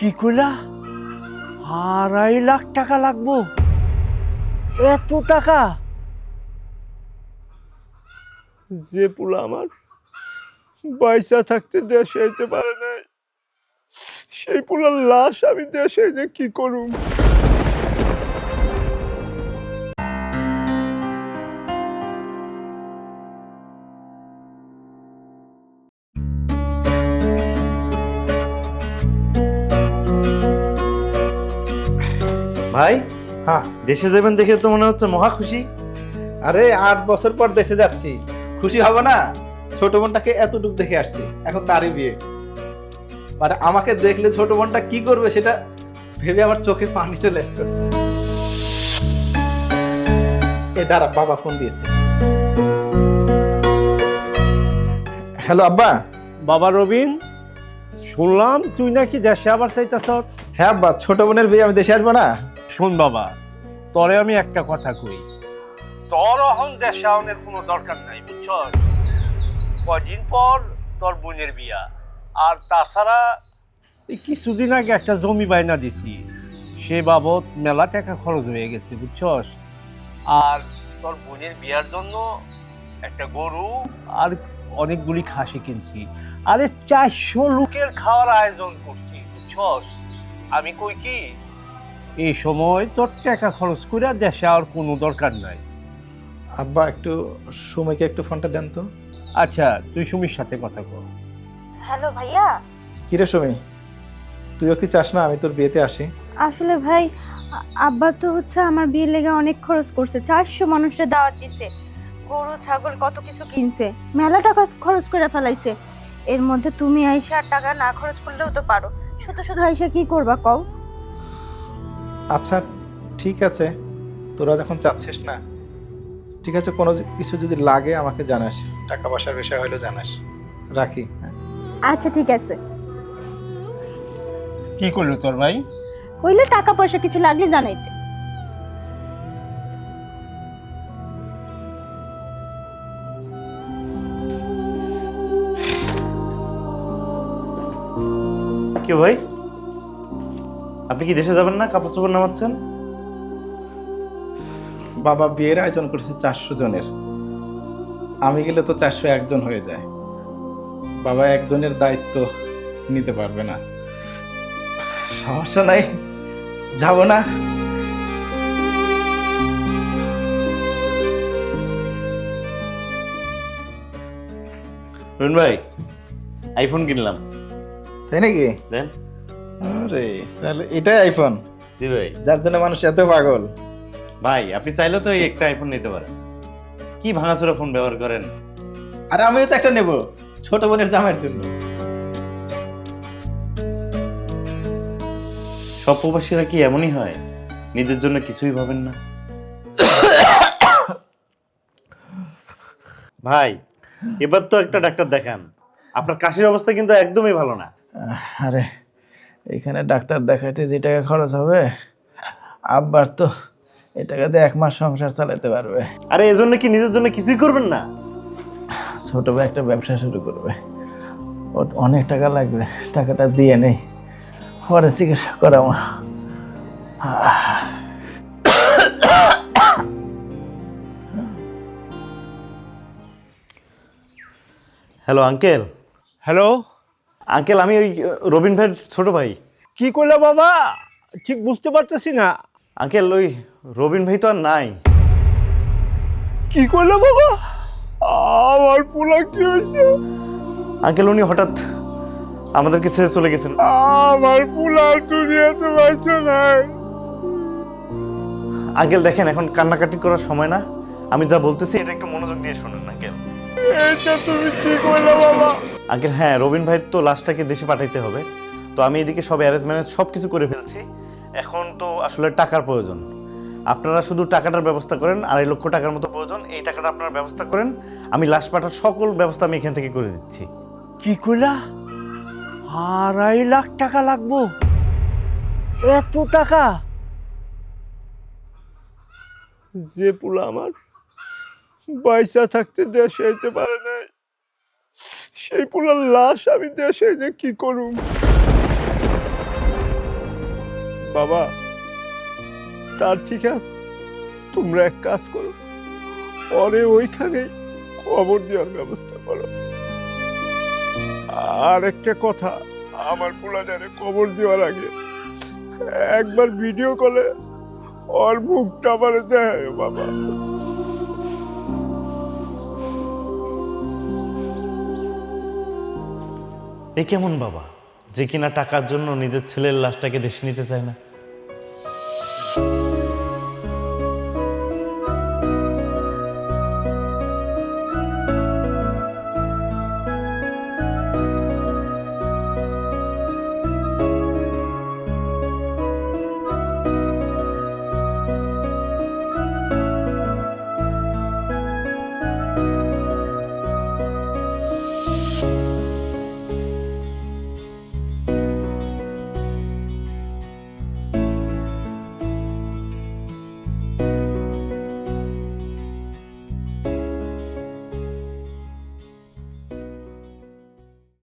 কি কইলা? আড়াই লাখ টাকা লাগবো। এত টাকা? যে পুলা আমার পয়সা থাকতে দেশে যেতে পারে নাই, সেই পুলার লাশ আমি দেশে এনে কি করুম? ভাই? হ্যাঁ। দেশে যাবেন দেখে তো মনে হচ্ছে মহা খুশি। আরে আট বছর পর দেশে যাচ্ছি। খুশি হব না? ছোট বোনটাকে এতটুক দেখে আসছি। এখন তারই বিয়ে। মানে আমাকে দেখলে ছোট বোনটা কি করবে সেটা ভেবে আমার চোখে পানি চলে আসতেছে। এ দাঁড়া বাবা ফোন দিয়েছে। হ্যালো আব্বা। বাবা রবিন শুনলাম তুই নাকি দেশে আবার চাইতেছ হ্যাঁ আব্বা ছোট বোনের বিয়ে আমি দেশে আসব না? শোন বাবা, তরে আমি একটা কথা কই। তোর অহন দেশে কোনো দরকার নাই বুঝছ কদিন পর তোর বোনের বিয়া, আর তাছাড়া এই কিছুদিন আগে একটা জমি বাইনা দিছি। সে বাবদ মেলা টাকা খরচ হয়ে গেছে, বুঝছস? আর তোর বোনের বিয়ার জন্য একটা গরু আর অনেকগুলি খাসি কিনছি। আরে চারশো লোকের খাওয়ার আয়োজন করছি, বুঝছস? আমি কই কি এই সময় তোর টাকা খরচ করে দেশে আর কোনো দরকার নাই। আব্বা একটু সুমিকে একটু ফোনটা দেন তো। আচ্ছা তুই সুমির সাথে কথা কর। হ্যালো ভাইয়া। কিরে সুমি? তুইও কি চাস না আমি তোর বিয়েতে আসি? আসলে ভাই আব্বা তো হচ্ছে আমার বিয়ের লেগে অনেক খরচ করছে। চারশো মানুষের দাওয়াত দিছে। গরু ছাগল কত কিছু কিনছে। মেলা টাকা খরচ করে ফেলাইছে। এর মধ্যে তুমি আইসা আর টাকা না খরচ করলেও তো পারো। শুধু শুধু আইসা কি করবা কও? আচ্ছা ঠিক আছে। তোরা যখন চাচ্ছিস না ঠিক আছে কোনো কিছু যদি লাগে আমাকে জানাস। টাকা পয়সার বিষয় হলেও জানাস। রাখি হ্যাঁ। আচ্ছা ঠিক আছে। কি করল তোর ভাই? কইলে টাকা পয়সা কিছু লাগলে জানাইতে। কি ভাই? আপনি কি দেশে যাবেন না? কাপড় চোপড় নামাচ্ছেন? বাবা বিয়ের আয়োজন করেছে চারশো জনের। আমি গেলে তো চারশো একজন হয়ে যায়। বাবা একজনের দায়িত্ব নিতে পারবে না। সমস্যা নাই যাব না। রুন ভাই আইফোন কিনলাম। তাই নাকি? দেন। আরে তাহলে এটাই আইফোন জি ভাই। যার জন্য মানুষ এত পাগল। ভাই আপনি চাইলেও তো এই একটা আইফোন নিতে পারেন। কি ভাঙাচোরা ফোন ব্যবহার করেন? আর আমিও তো একটা নেব ছোট বোনের জামাইয়ের জন্য। সব প্রবাসীরা কি এমনই হয়? নিজের জন্য কিছুই ভাবেন না? ভাই এবার তো একটা ডাক্তার দেখান। আপনার কাশির অবস্থা কিন্তু একদমই ভালো না। আরে এখানে ডাক্তার দেখাইতে যে টাকা খরচ হবে আব্বার তো এই টাকাতে এক মাস সংসার চালাতে পারবে। আরে এজন্য কি নিজের জন্য কিছুই করবেন না? ছোট ভাই একটা ব্যবসা শুরু করবে। ওর অনেক টাকা লাগবে টাকাটা দিয়ে নেই। পরে চিকিৎসা করাবো। Hello uncle. হ্যালো? আঙ্কেল আমি ওই রবিন ভাইয়ের ছোট ভাই। কি করল বাবা? ঠিক বুঝতে পারতেছি না। আঙ্কেল ওই রবিন ভাই তো আর নাই। কি করল বাবা? আমার পুলা কি হয়েছে? আঙ্কেল উনি হঠাৎ আমাদেরকে ছেড়ে চলে গেছেন। আমার পুলা দুনিয়াতে পাইছে নাই। আঙ্কেল দেখেন এখন কান্নাকাটি করার সময় না। আমি যা বলতেছি এটা একটু মনোযোগ দিয়ে শুনুন আঙ্কেল। এইটা তুমি কি করল বাবা। আঙ্কেল হ্যাঁ রবিন ভাইয়ের তো লাশটাকে দেশে পাঠাইতে হবে। তো আমি এদিকে সব অ্যারেঞ্জমেন্ট সব কিছু করে ফেলছি। এখন তো আসলে টাকার প্রয়োজন। আপনারা শুধু টাকাটার ব্যবস্থা করেন, আড়াই লক্ষ টাকার মতো প্রয়োজন। এই টাকাটা আপনারা ব্যবস্থা করেন। আমি লাশ পাঠার সকল ব্যবস্থা আমি এখান থেকে করে দিচ্ছি। কি কইলা? আড়াই লাখ টাকা লাগবো? এত টাকা? যে পুলা আমার পয়সা থাকতে দেশে আইতে পারে নাই। সেই পুলার লাশ আমি দেশে এনে কি করুম? বাবা, তার ঠিক আছে। তোমরা এক কাজ করো। পরে ওইখানে খবর দেওয়ার ব্যবস্থা করো। আর একটা কথা, আমার পোলাটারে খবর দেওয়ার আগে একবার ভিডিও কলে ওর মুখটা আমার দেয় বাবা। এ কেমন বাবা? যে কিনা টাকার জন্য নিজের ছেলের লাশটাকে দেশে নিতে চায় না।